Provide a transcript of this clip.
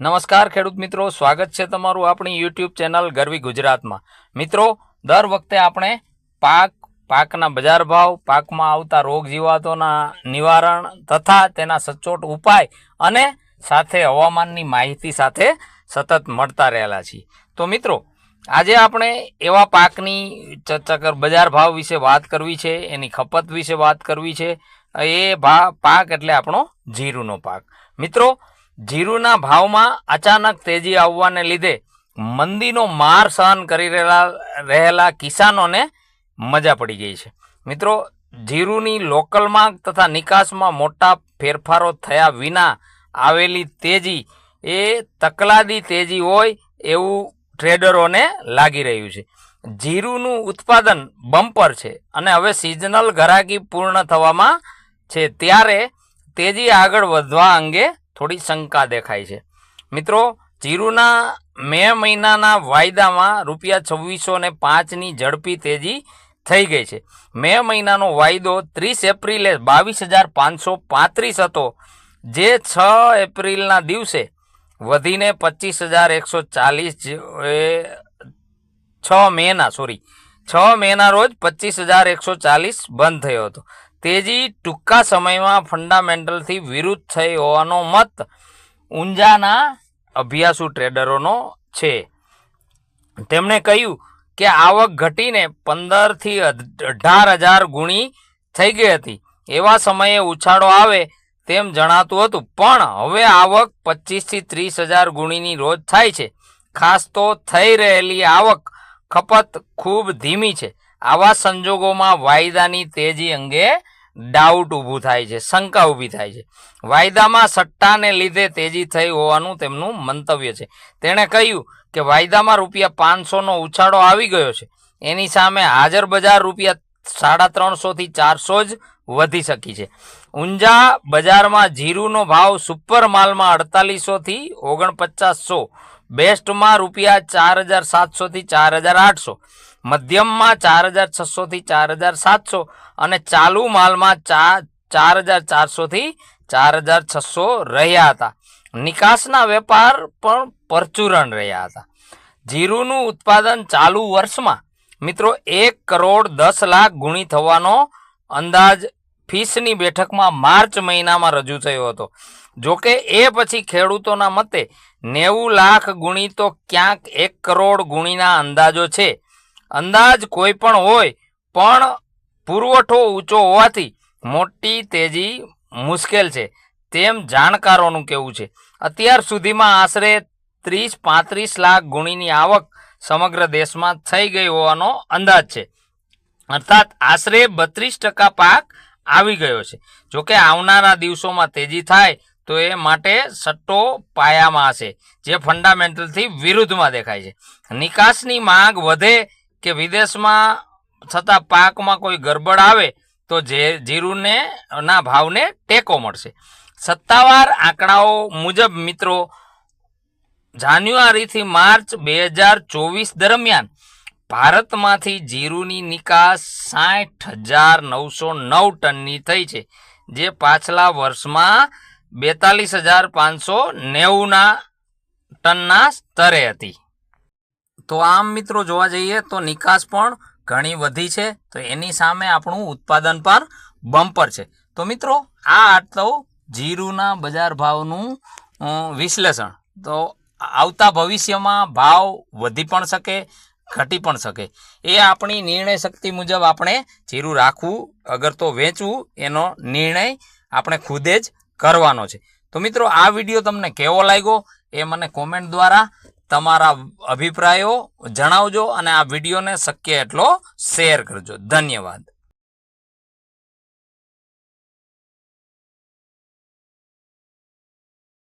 નમસ્કાર ખેડૂત મિત્રો, સ્વાગત છે તમારું આપણી યુટ્યુબ ચેનલ ગરવી ગુજરાતમાં. મિત્રો, દર વખતે આપણે પાક, પાકના બજાર ભાવ, પાકમાં આવતા રોગ જીવાતોના નિવારણ તથા તેના સચોટ ઉપાય અને સાથે હવામાનની માહિતી સાથે સતત મળતા રહેલા છીએ. તો મિત્રો, આજે આપણે એવા પાકની ચર્ચા બજાર ભાવ વિશે વાત કરવી છે, એની ખપત વિશે વાત કરવી છે. એ ભા, પાક એટલે આપણો જીરુનો પાક. મિત્રો જીરુના ભાવમાં અચાનક તેજી આવવાને લીધે મંદીનો માર સહન કરી રહેલા રહેલા કિસાનોને મજા પડી ગઈ છે. મિત્રો, જીરુની લોકલ માંગ તથા નિકાસમાં મોટા ફેરફારો થયા વિના આવેલી તેજી એ તકલાદી તેજી હોય એવું ટ્રેડરોને લાગી રહ્યું છે. જીરુનું ઉત્પાદન બમ્પર છે અને હવે સિઝનલ ઘરાકી પૂર્ણ થવામાં છે. ત્યારે તેજી આગળ વધવા અંગે થોડી શંકા દેખાય છે. મિત્રો, જીરુના મે મહિનાના વાયદામાં રૂપિયા છવ્વીસો ને પાંચની ઝડપી તેજી થઈ ગઈ છે. મે મહિનાનો વાયદો ત્રીસ એપ્રિલે બાવીસ હજાર પાંચસો પાંત્રીસ હતો. જે છ એપ્રિલના દિવસે વધીને પચીસ હજાર એકસો ચાલીસ છ મેના, સોરી, છ મેના રોજ પચીસ હજાર એકસો ચાલીસ બંધ થયો હતો. તેજી ટૂંકા સમયમાં ફંડામેન્ટલથી વિરુદ્ધ થઈ હોવાનો મત ઊંઝાના અભ્યાસુ ટ્રેડરોનો છે. તેમણે કહ્યું કે આવક ઘટીને પંદરથી અઢાર હજાર ગુણી થઈ ગઈ હતી. એવા સમયે ઉછાળો આવે તેમ જણાતું હતું, પણ હવે આવક પચીસથી ત્રીસ હજાર ગુણીની રોજ થાય છે. ખાસ તો થઈ રહેલી આવક ખપત ખૂબ ધીમી છે. આવા સંજોગોમાં વાયદાની તેજી અંગે ડાઉટ ઊભું થાય છે, શંકા ઊભી થાય છે. વાયદામાં સટ્ટાને લીધે તેજી થઈ હોવાનું તેમનું મંતવ્ય છે. તેણે કહ્યું કે વાયદામાં રૂપિયા પાંચસોનો ઉછાળો આવી ગયો છે. એની સામે હાજર બજાર રૂપિયા સાડા ત્રણસોથી ચારસો જ વધી શકી છે. ઊંઝા બજારમાં જીરુનો ભાવ સુપર માલમાં અડતાલીસોથી ઓગણપચાસસો, બેસ્ટમાં રૂપિયા ચાર હજાર સાતસોથી ચાર હજાર આઠસો. મધ્યમમાં ચાર હજાર છસોથી ચાર હજાર સાતસો અને ચાલુ માલમાં ચા ચાર હજાર ચારસોથી ચાર હજાર છસો રહ્યા હતા. નિકાસના વેપાર પણ પરચુરણ રહ્યા હતા. જીરુનું ઉત્પાદન ચાલુ વર્ષમાં મિત્રો એક કરોડ દસ લાખ ગુણી થવાનો અંદાજ ફીસની બેઠકમાં માર્ચ મહિનામાં રજૂ થયો હતો. જોકે એ પછી ખેડૂતોના મતે નેવું લાખ ગુણી તો ક્યાંક એક કરોડ ગુણીના અંદાજો છે. અંદાજ કોઈ પણ હોય, પણ પુરવઠો ઊંચો હોવાથી મોટી તેજી મુશ્કેલ છે. તેમ જાણકારોનું કહેવું છે. અત્યાર સુધીમાં આશરે ત્રીસ પાંત્રીસ લાખ ગુણીની આવક સમગ્ર દેશમાં થઈ ગઈ હોવાનો અંદાજ છે. અર્થાત આશરે બત્રીસ ટકા પાક આવી ગયો છે. જોકે આવનારા દિવસોમાં તેજી થાય, તો એ માટે સટ્ટો પાયામાં હશે, જે ફંડામેન્ટલથી વિરુદ્ધમાં દેખાય છે. નિકાસની માંગ વધે કે વિદેશમાં થતા પાકમાં કોઈ ગરબડ આવે, તો જે જીરુને ના ભાવને ટેકો મળશે. સત્તાવાર આંકડાઓ મુજબ મિત્રો, જાન્યુઆરીથી માર્ચ બે હજાર ચોવીસ દરમિયાન ભારતમાંથી જીરુની નિકાસ સાઠ હજાર નવસો નવ ટનની થઈ છે, જે પાછલા વર્ષમાં બેતાલીસ હજાર પાંચસો નેવુંના ટનના સ્તરે હતી. તો આમ મિત્રો જોવા જઈએ તો નિકાસ પણ ઘણી વધી છે. તો એની સામે આપણું ઉત્પાદન પર બમ્પર છે. તો મિત્રો, આ આટલો જીરુના બજાર ભાવનું વિશ્લેષણ. તો આવતા ભવિષ્યમાં ભાવ વધી પણ શકે, ઘટી પણ શકે. એ આપણી નિર્ણય શક્તિ મુજબ આપણે જીરું રાખવું, અગર તો વેચવું, એનો નિર્ણય આપણે ખુદે જ કરવાનો છે. તો મિત્રો, આ વીડિયો તમને કેવો લાગ્યો એ મને કોમેન્ટ દ્વારા તમારા અભિપ્રાયો જણાવજો અને આ વિડીયોને શક્ય એટલો શેર કરજો. ધન્યવાદ.